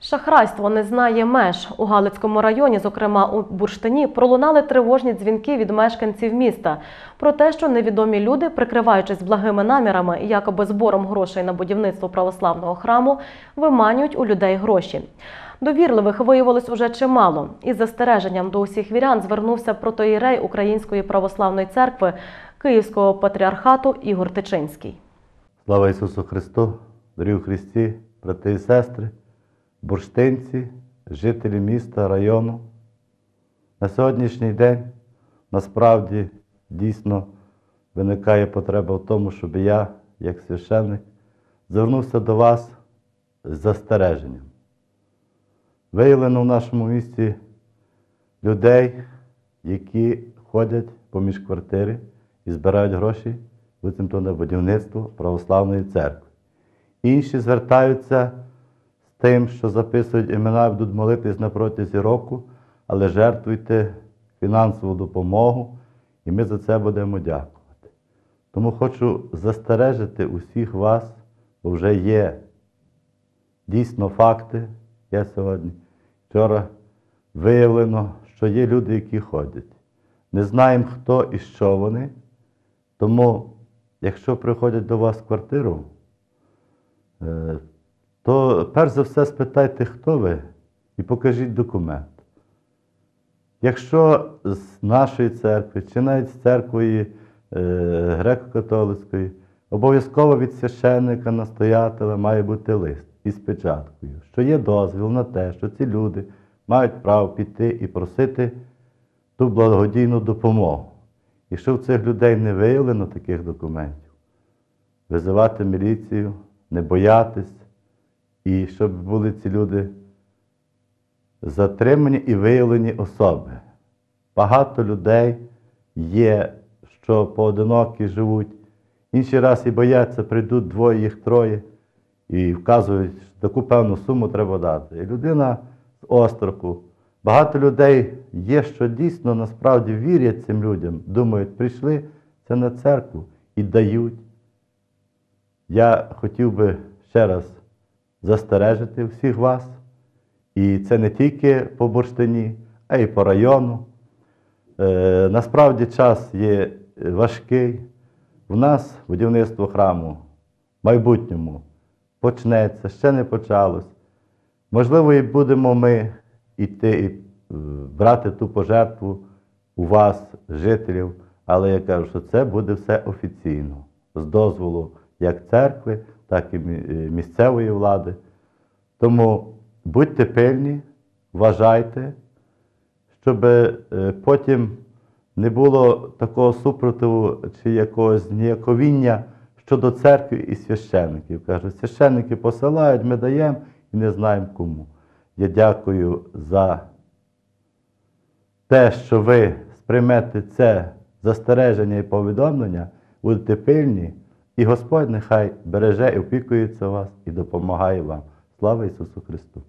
Шахрайство не знає меж. У Галицькому районі, зокрема у Бурштині, пролунали тривожні дзвінки від мешканців міста про те, що невідомі люди, прикриваючись благими намірами і якоби збором грошей на будівництво православного храму, виманюють у людей гроші. Довірливих виявилось уже чимало. Із застереженням до усіх вірян звернувся протоїрей Української православної церкви Київського патріархату Ігор Тичинський. Слава Ісусу Христу, дорогі Христі, брати і сестри, бурштинці, жителі міста, району. На сьогоднішній день насправді дійсно виникає потреба в тому, щоб я, як священник, звернувся до вас з застереженням. Виявлено в нашому місті людей, які ходять поміж квартири і збирають гроші буцімто на будівництво православної церкви. Інші звертаються тим, що записують імена, будуть молитись на протязі року, але жертвуйте фінансову допомогу, і ми за це будемо дякувати. Тому хочу застережити усіх вас, бо вже є дійсно факти. Я сьогодні вчора виявлено, що є люди, які ходять. Не знаємо, хто і що вони. Тому, якщо приходять до вас в квартиру, е, то перш за все спитайте, хто ви, і покажіть документ. Якщо з нашої церкви, чи навіть з церкви е, греко-католицької, обов'язково від священника настоятеля має бути лист із печаткою, що є дозвіл на те, що ці люди мають право піти і просити ту благодійну допомогу. Якщо в цих людей не виявлено таких документів, визивати міліцію, не боятись, і щоб були ці люди затримані і виявлені особи. Багато людей є, що поодинокі живуть, інші раз і бояться, прийдуть двоє, їх троє, і вказують, що таку певну суму треба дати. І людина з остроку. Багато людей є, що дійсно насправді вірять цим людям, думають, прийшли це на церкву і дають. Я хотів би ще раз застережити всіх вас. І це не тільки по бурштині, а й по району. Е, насправді час є важкий. В нас будівництво храму в майбутньому почнеться, ще не почалось. Можливо, і будемо ми йти і е, брати ту пожертву у вас, жителів, але я кажу, що це буде все офіційно, з дозволу як церкви, так і е, місцевої влади. Тому будьте пильні, вважайте, щоб е, потім не було такого супротиву чи якогось ніяковіння щодо церкви і священників. Кажуть, священники посилають, ми даємо і не знаємо кому. Я дякую за те, що ви сприймете це застереження і повідомлення, будете пильні, і Господь нехай береже і опікується вас і допомагає вам. Слава Ісусу Христу!